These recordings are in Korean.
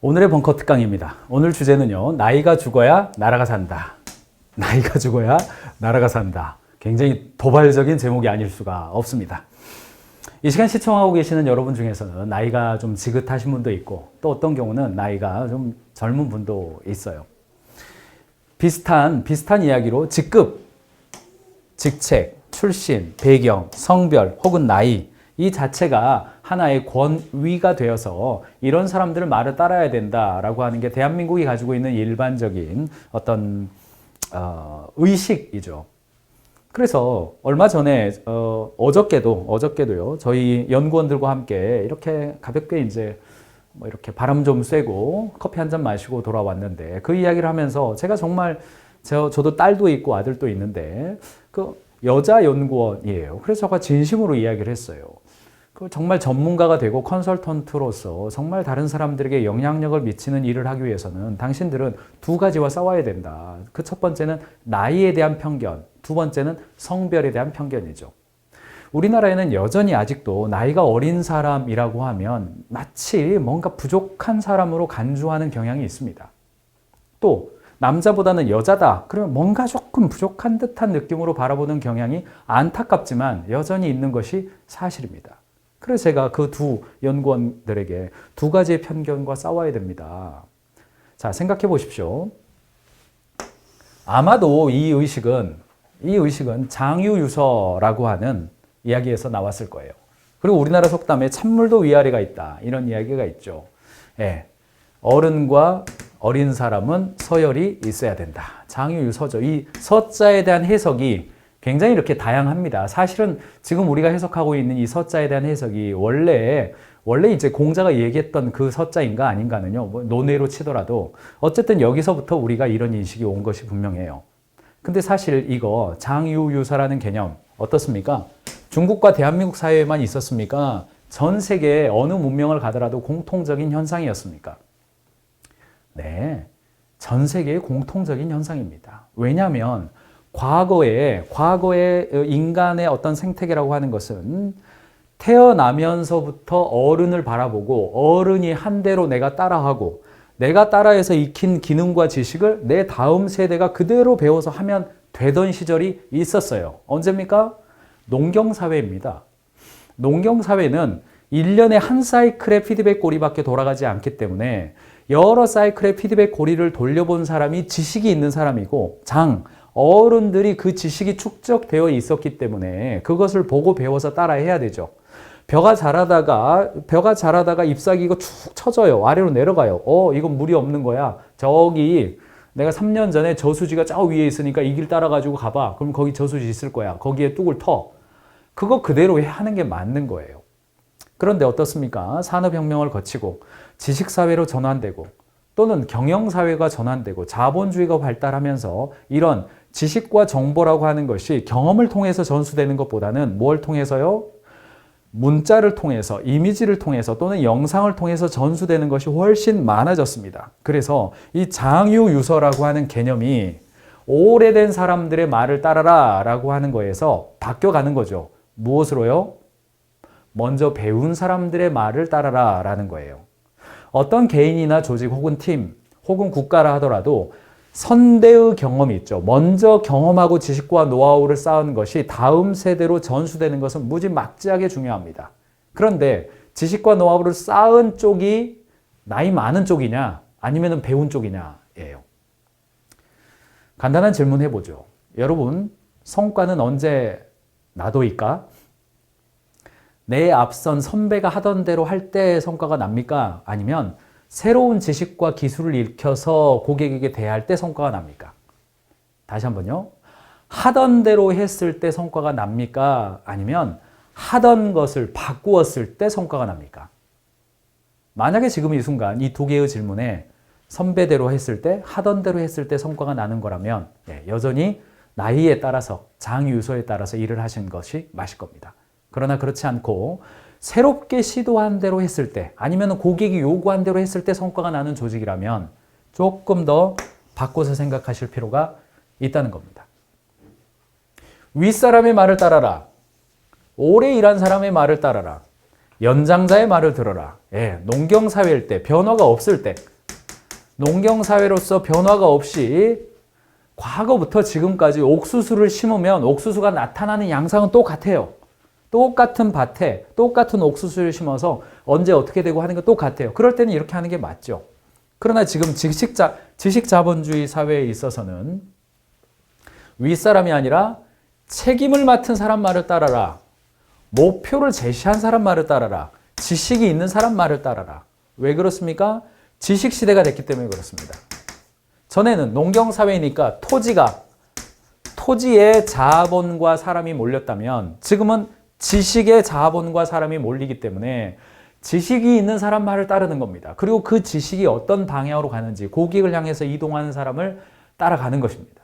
오늘의 벙커 특강입니다. 오늘 주제는요, 나이가 죽어야 나라가 산다. 나이가 죽어야 나라가 산다. 굉장히 도발적인 제목이 아닐 수가 없습니다. 이 시간 시청하고 계시는 여러분 중에서는 나이가 좀 지긋하신 분도 있고, 또 어떤 경우는 나이가 좀 젊은 분도 있어요. 비슷한, 비슷한 이야기로 직급, 직책, 출신, 배경, 성별 혹은 나이, 이 자체가 하나의 권위가 되어서 이런 사람들을 말을 따라야 된다라고 하는 게 대한민국이 가지고 있는 일반적인 어떤 어, 의식이죠. 그래서 얼마 전에 어, 어저께도 어저께도요 저희 연구원들과 함께 이렇게 가볍게 이제 뭐 이렇게 바람 좀 쐬고 커피 한 잔 마시고 돌아왔는데 그 이야기를 하면서 제가 정말 저, 저도 딸도 있고 아들도 있는데 그 여자 연구원이에요. 그래서 제가 진심으로 이야기를 했어요. 그 정말 전문가가 되고 컨설턴트로서 정말 다른 사람들에게 영향력을 미치는 일을 하기 위해서는 당신들은 두 가지와 싸워야 된다. 그 첫 번째는 나이에 대한 편견, 두 번째는 성별에 대한 편견이죠. 우리나라에는 여전히 아직도 나이가 어린 사람이라고 하면 마치 뭔가 부족한 사람으로 간주하는 경향이 있습니다. 또 남자보다는 여자다. 그러면 뭔가 조금 부족한 듯한 느낌으로 바라보는 경향이 안타깝지만 여전히 있는 것이 사실입니다. 그래서 제가 그 두 연구원들에게 두 가지의 편견과 싸워야 됩니다. 자, 생각해 보십시오. 아마도 이 의식은, 이 의식은 장유유서라고 하는 이야기에서 나왔을 거예요. 그리고 우리나라 속담에 찬물도 위아래가 있다. 이런 이야기가 있죠. 예. 어른과 어린 사람은 서열이 있어야 된다. 장유유서죠. 이 서자에 대한 해석이 굉장히 이렇게 다양합니다. 사실은 지금 우리가 해석하고 있는 이 서자에 대한 해석이 원래 원래 이제 공자가 얘기했던 그 서자인가 아닌가는요. 뭐 논외로 치더라도 어쨌든 여기서부터 우리가 이런 인식이 온 것이 분명해요. 근데 사실 이거 장유유서라는 개념 어떻습니까? 중국과 대한민국 사회에만 있었습니까? 전 세계 어느 문명을 가더라도 공통적인 현상이었습니까? 네. 전 세계의 공통적인 현상입니다. 왜냐하면 과거에, 과거의 인간의 어떤 생태계라고 하는 것은 태어나면서부터 어른을 바라보고 어른이 한 대로 내가 따라하고 내가 따라해서 익힌 기능과 지식을 내 다음 세대가 그대로 배워서 하면 되던 시절이 있었어요. 언제입니까? 농경사회입니다. 농경사회는 1년에 한 사이클의 피드백 고리밖에 돌아가지 않기 때문에 여러 사이클의 피드백 고리를 돌려본 사람이 지식이 있는 사람이고 장, 어른들이 그 지식이 축적되어 있었기 때문에 그것을 보고 배워서 따라 해야 되죠. 벼가 자라다가 벼가 자라다가 잎사귀가 축 처져요. 아래로 내려가요. 어, 이건 물이 없는 거야. 저기 내가 3년 전에 저수지가 저 위에 있으니까 이 길 따라 가지고 가봐. 그럼 거기 저수지 있을 거야. 거기에 뚝을 터. 그거 그대로 하는 게 맞는 거예요. 그런데 어떻습니까? 산업혁명을 거치고 지식사회로 전환되고 또는 경영사회가 전환되고 자본주의가 발달하면서 이런 지식과 정보라고 하는 것이 경험을 통해서 전수되는 것보다는 뭘 통해서요? 문자를 통해서, 이미지를 통해서 또는 영상을 통해서 전수되는 것이 훨씬 많아졌습니다. 그래서 이 장유유서라고 하는 개념이 오래된 사람들의 말을 따라라 라고 하는 거에서 바뀌어가는 거죠. 무엇으로요? 먼저 배운 사람들의 말을 따라라 라는 거예요. 어떤 개인이나 조직 혹은 팀 혹은 국가라 하더라도 선대의 경험이 있죠. 먼저 경험하고 지식과 노하우를 쌓은 것이 다음 세대로 전수되는 것은 무지막지하게 중요합니다. 그런데 지식과 노하우를 쌓은 쪽이 나이 많은 쪽이냐 아니면 배운 쪽이냐예요. 간단한 질문 해보죠. 여러분 성과는 언제 나도일까? 내 앞선 선배가 하던 대로 할 때 성과가 납니까? 아니면 새로운 지식과 기술을 익혀서 고객에게 대할 때 성과가 납니까? 다시 한번요. 하던 대로 했을 때 성과가 납니까? 아니면 하던 것을 바꾸었을 때 성과가 납니까? 만약에 지금 이 순간 이 두 개의 질문에 선배대로 했을 때, 하던 대로 했을 때 성과가 나는 거라면 예, 여전히 나이에 따라서 장유소에 따라서 일을 하신 것이 맞을 겁니다. 그러나 그렇지 않고 새롭게 시도한 대로 했을 때 아니면 고객이 요구한 대로 했을 때 성과가 나는 조직이라면 조금 더 바꿔서 생각하실 필요가 있다는 겁니다. 윗사람의 말을 따라라. 오래 일한 사람의 말을 따라라. 연장자의 말을 들어라. 예, 농경사회일 때, 변화가 없을 때, 농경사회로서 변화가 없이 과거부터 지금까지 옥수수를 심으면 옥수수가 나타나는 양상은 똑같아요. 똑같은 밭에 똑같은 옥수수를 심어서 언제 어떻게 되고 하는 건 똑같아요. 그럴 때는 이렇게 하는 게 맞죠. 그러나 지금 지식자, 지식자본주의 사회에 있어서는 윗사람이 아니라 책임을 맡은 사람 말을 따라라. 목표를 제시한 사람 말을 따라라. 지식이 있는 사람 말을 따라라. 왜 그렇습니까? 지식 시대가 됐기 때문에 그렇습니다. 전에는 농경 사회니까 토지가 토지의 자본과 사람이 몰렸다면 지금은 지식의 자본과 사람이 몰리기 때문에 지식이 있는 사람 말을 따르는 겁니다. 그리고 그 지식이 어떤 방향으로 가는지 고객을 향해서 이동하는 사람을 따라가는 것입니다.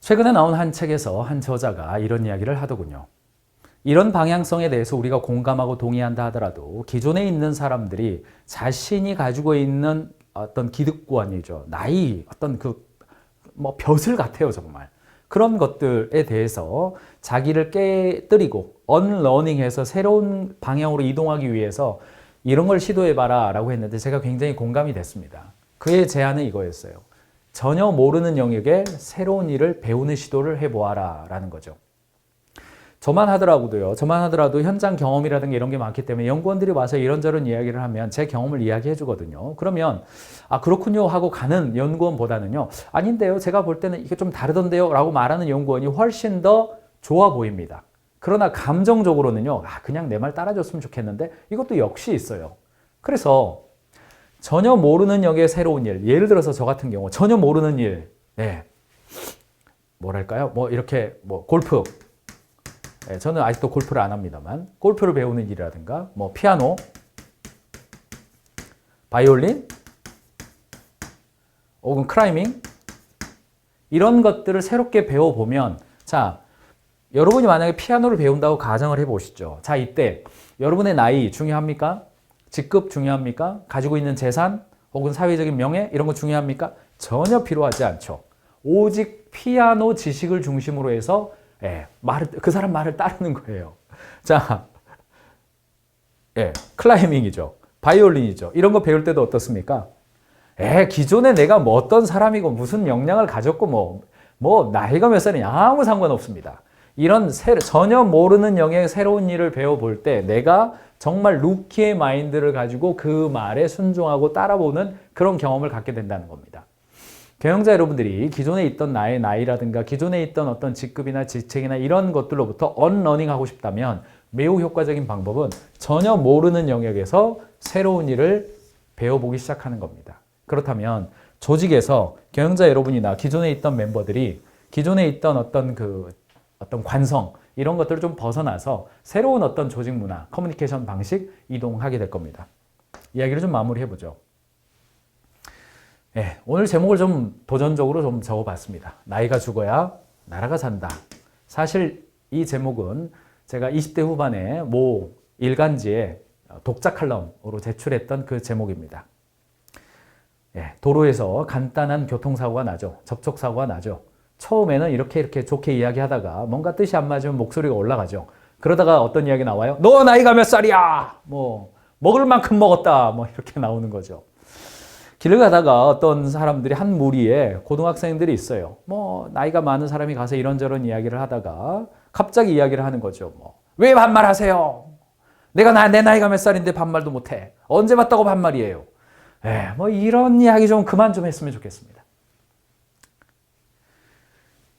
최근에 나온 한 책에서 한 저자가 이런 이야기를 하더군요. 이런 방향성에 대해서 우리가 공감하고 동의한다 하더라도 기존에 있는 사람들이 자신이 가지고 있는 어떤 기득권이죠. 나이, 어떤 그, 뭐, 벼슬 같아요, 정말. 그런 것들에 대해서 자기를 깨뜨리고 언러닝해서 새로운 방향으로 이동하기 위해서 이런 걸 시도해봐라 라고 했는데 제가 굉장히 공감이 됐습니다. 그의 제안은 이거였어요. 전혀 모르는 영역에 새로운 일을 배우는 시도를 해보아라 라는 거죠. 저만 하더라도요. 저만 하더라도 현장 경험이라든가 이런 게 많기 때문에 연구원들이 와서 이런저런 이야기를 하면 제 경험을 이야기해 주거든요. 그러면 아 그렇군요 하고 가는 연구원보다는요. 아닌데요. 제가 볼 때는 이게 좀 다르던데요 라고 말하는 연구원이 훨씬 더 좋아 보입니다. 그러나 감정적으로는요. 아 그냥 내 말 따라줬으면 좋겠는데 이것도 역시 있어요. 그래서 전혀 모르는 영역의 새로운 일. 예를 들어서 저 같은 경우 전혀 모르는 일. 네. 뭐랄까요? 뭐 이렇게 뭐 골프 예, 저는 아직도 골프를 안 합니다만 골프를 배우는 일이라든가 뭐 피아노, 바이올린, 혹은 크라이밍 이런 것들을 새롭게 배워보면 자 여러분이 만약에 피아노를 배운다고 가정을 해보시죠. 자 이때 여러분의 나이 중요합니까? 직급 중요합니까? 가지고 있는 재산 혹은 사회적인 명예 이런 거 중요합니까? 전혀 필요하지 않죠. 오직 피아노 지식을 중심으로 해서 예, 말을, 그 사람 말을 따르는 거예요. 자, 예, 클라이밍이죠. 바이올린이죠. 이런 거 배울 때도 어떻습니까? 예, 기존에 내가 뭐 어떤 사람이고 무슨 역량을 가졌고 뭐, 뭐, 나이가 몇 살이냐 아무 상관없습니다. 이런 새, 전혀 모르는 영역의 새로운 일을 배워볼 때 내가 정말 루키의 마인드를 가지고 그 말에 순종하고 따라보는 그런 경험을 갖게 된다는 겁니다. 경영자 여러분들이 기존에 있던 나의 나이라든가 기존에 있던 어떤 직급이나 직책이나 이런 것들로부터 언러닝 하고 싶다면 매우 효과적인 방법은 전혀 모르는 영역에서 새로운 일을 배워보기 시작하는 겁니다. 그렇다면 조직에서 경영자 여러분이나 기존에 있던 멤버들이 기존에 있던 어떤 그 어떤 관성 이런 것들을 좀 벗어나서 새로운 어떤 조직 문화, 커뮤니케이션 방식 이동하게 될 겁니다. 이야기를 좀 마무리해 보죠. 네, 오늘 제목을 좀 도전적으로 좀 적어봤습니다. 나이가 죽어야 나라가 산다. 사실 이 제목은 제가 20대 후반에 모 일간지에 독자 칼럼으로 제출했던 그 제목입니다. 예, 도로에서 간단한 교통사고가 나죠. 접촉사고가 나죠. 처음에는 이렇게 이렇게 좋게 이야기하다가 뭔가 뜻이 안 맞으면 목소리가 올라가죠. 그러다가 어떤 이야기 나와요? 너 나이가 몇 살이야? 뭐, 먹을 만큼 먹었다. 뭐, 이렇게 나오는 거죠. 길을 가다가 어떤 사람들이 한 무리에 고등학생들이 있어요. 뭐 나이가 많은 사람이 가서 이런저런 이야기를 하다가 갑자기 이야기를 하는 거죠. 뭐 왜 반말하세요? 내가 나, 내 나이가 몇 살인데 반말도 못해. 언제 봤다고 반말이에요? 에, 뭐 이런 이야기 좀 그만 좀 했으면 좋겠습니다.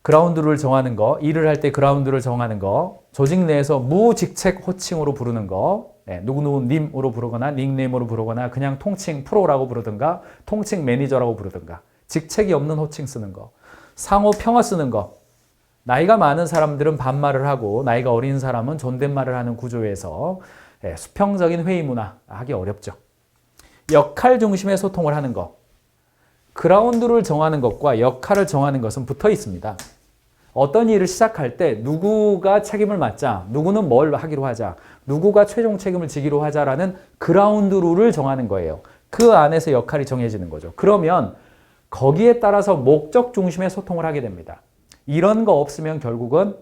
그라운드를 정하는 거, 일을 할 때 그라운드를 정하는 거, 조직 내에서 무직책 호칭으로 부르는 거, 네, 누구누구 님으로 부르거나 닉네임으로 부르거나 그냥 통칭 프로라고 부르든가 통칭 매니저라고 부르든가 직책이 없는 호칭 쓰는 거 상호 평화 쓰는 거 나이가 많은 사람들은 반말을 하고 나이가 어린 사람은 존댓말을 하는 구조에서 네, 수평적인 회의 문화 하기 어렵죠. 역할 중심의 소통을 하는 거 그라운드를 정하는 것과 역할을 정하는 것은 붙어 있습니다. 어떤 일을 시작할 때 누구가 책임을 맡자, 누구는 뭘 하기로 하자, 누구가 최종 책임을 지기로 하자라는 그라운드 룰을 정하는 거예요. 그 안에서 역할이 정해지는 거죠. 그러면 거기에 따라서 목적 중심의 소통을 하게 됩니다. 이런 거 없으면 결국은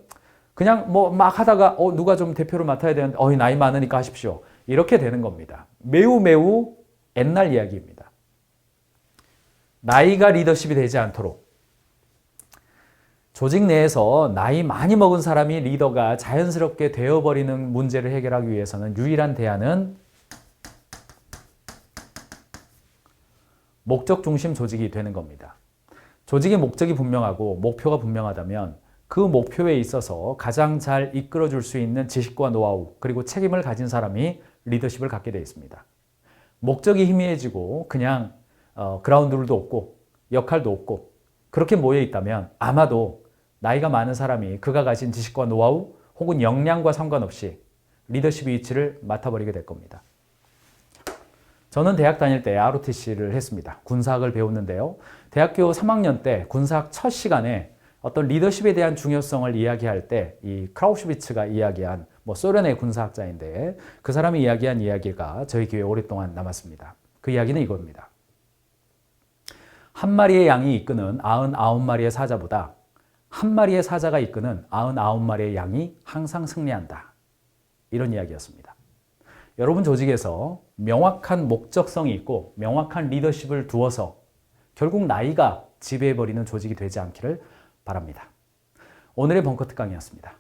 그냥 뭐 막 하다가 어 누가 좀 대표를 맡아야 되는데 어 나이 많으니까 하십시오. 이렇게 되는 겁니다. 매우 매우 옛날 이야기입니다. 나이가 리더십이 되지 않도록 조직 내에서 나이 많이 먹은 사람이 리더가 자연스럽게 되어버리는 문제를 해결하기 위해서는 유일한 대안은 목적 중심 조직이 되는 겁니다. 조직의 목적이 분명하고 목표가 분명하다면 그 목표에 있어서 가장 잘 이끌어 줄 수 있는 지식과 노하우 그리고 책임을 가진 사람이 리더십을 갖게 되어 있습니다. 목적이 희미해지고 그냥 어, 그라운드도 없고 역할도 없고 그렇게 모여 있다면 아마도 나이가 많은 사람이 그가 가진 지식과 노하우 혹은 역량과 상관없이 리더십 위치를 맡아버리게 될 겁니다. 저는 대학 다닐 때 ROTC를 했습니다. 군사학을 배웠는데요. 대학교 3학년 때 군사학 첫 시간에 어떤 리더십에 대한 중요성을 이야기할 때 이 크라우슈비츠가 이야기한 뭐 소련의 군사학자인데 그 사람이 이야기한 이야기가 저희 교회에 오랫동안 남았습니다. 그 이야기는 이겁니다. 한 마리의 양이 이끄는 99마리의 사자보다 한 마리의 사자가 이끄는 99마리의 양이 항상 승리한다. 이런 이야기였습니다. 여러분 조직에서 명확한 목적성이 있고 명확한 리더십을 두어서 결국 나이가 지배해버리는 조직이 되지 않기를 바랍니다. 오늘의 벙커 특강이었습니다.